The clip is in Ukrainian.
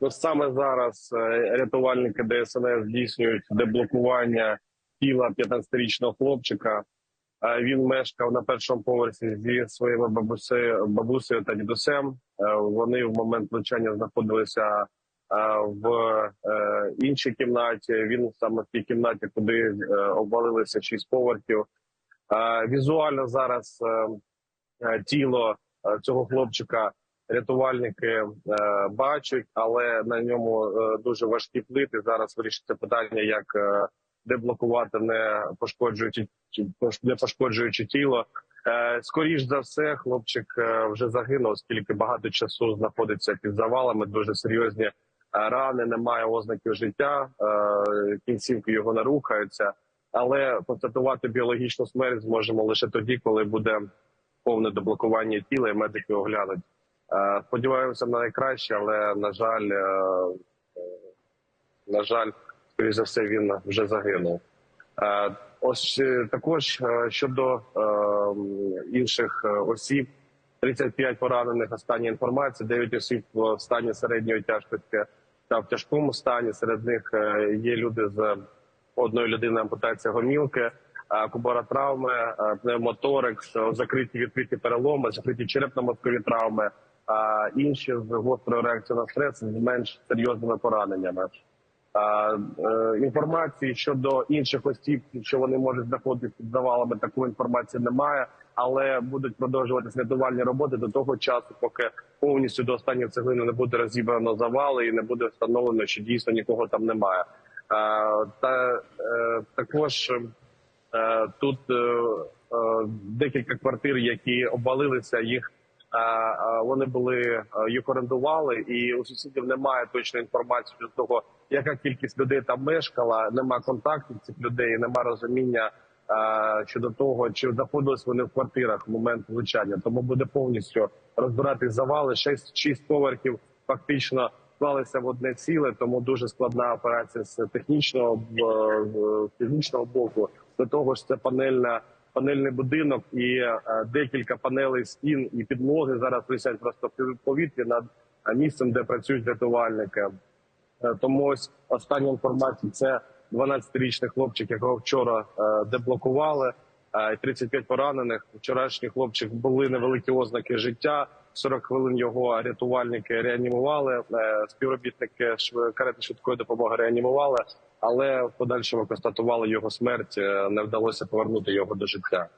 Ну саме зараз е, рятувальники ДСНС здійснюють деблокування тіла 15-річного хлопчика. Е, Він мешкав на першому поверсі зі своїми бабусею, бабусею та дідусем. Е, Вони в момент влучання знаходилися в іншій кімнаті. Він саме в тій кімнаті, куди обвалилися шість поверхів. Візуально зараз тіло цього хлопчика рятувальники е, бачать, але на ньому е, дуже важкі плити. Зараз вирішиться питання, як е, деблокувати, не пошкоджуючи чи пош- не пошкоджуючи тіло. Скоріш за все, хлопчик вже загинув, оскільки багато часу знаходиться під завалами. Дуже серйозні рани, немає ознаків життя. Кінцівки його не рухаються. Але констатувати біологічну смерть зможемо лише тоді, коли буде повне деблокування тіла і медики оглянуть. Е, Сподіваємося на найкраще, але на жаль, е, на жаль, скоріш за все, він вже загинув. Е, Ось також щодо інших осіб, 35 поранених. Остання інформація, 9 осіб в стані середньої тяжкості та в тяжкому стані. Серед них є люди з одної людини ампутація гомілки, кубаротравми, е, пневмоторекс, закриті відкриті переломи, закриті черепно-мозкові травми, а інші з гострою реакцією на стрес з менш серйозними пораненнями. Е, інформації щодо інших осіб, що вони можуть знаходитися під завалами, такої інформації немає, але будуть продовжуватися рятувальні роботи до того часу, поки повністю до останньої цеглини не буде розібрано завали і не буде встановлено, що дійсно нікого там немає. Та е, також е, тут декілька квартир, які обвалилися, їх вони були е, їх орендували, і у сусідів немає точної інформації щодо того, яка кількість людей там мешкала. Нема контактів цих людей, нема розуміння е, щодо того, чи знаходились вони в квартирах в момент влучання. Тому буде повністю розбирати завали. Шість шість поверхів фактично склалися в одне ціле, тому дуже складна операція з технічного е, е, технічного боку. До того ж, це панельна панельний будинок і е, декілька панелей стін і підлоги зараз висять просто в повітрі над е, місцем, де працюють рятувальники. Е, Тому ось остання інформація це 12-річний хлопчик, якого вчора деблокували. Е, і 35 поранених. Вчорашній хлопчик були невеликі ознаки життя. 40 хвилин його рятувальники реанімували. е, Співробітники карети швидкої допомоги реанімували, але в подальшому констатували його смерть. е, Не вдалося повернути його до життя.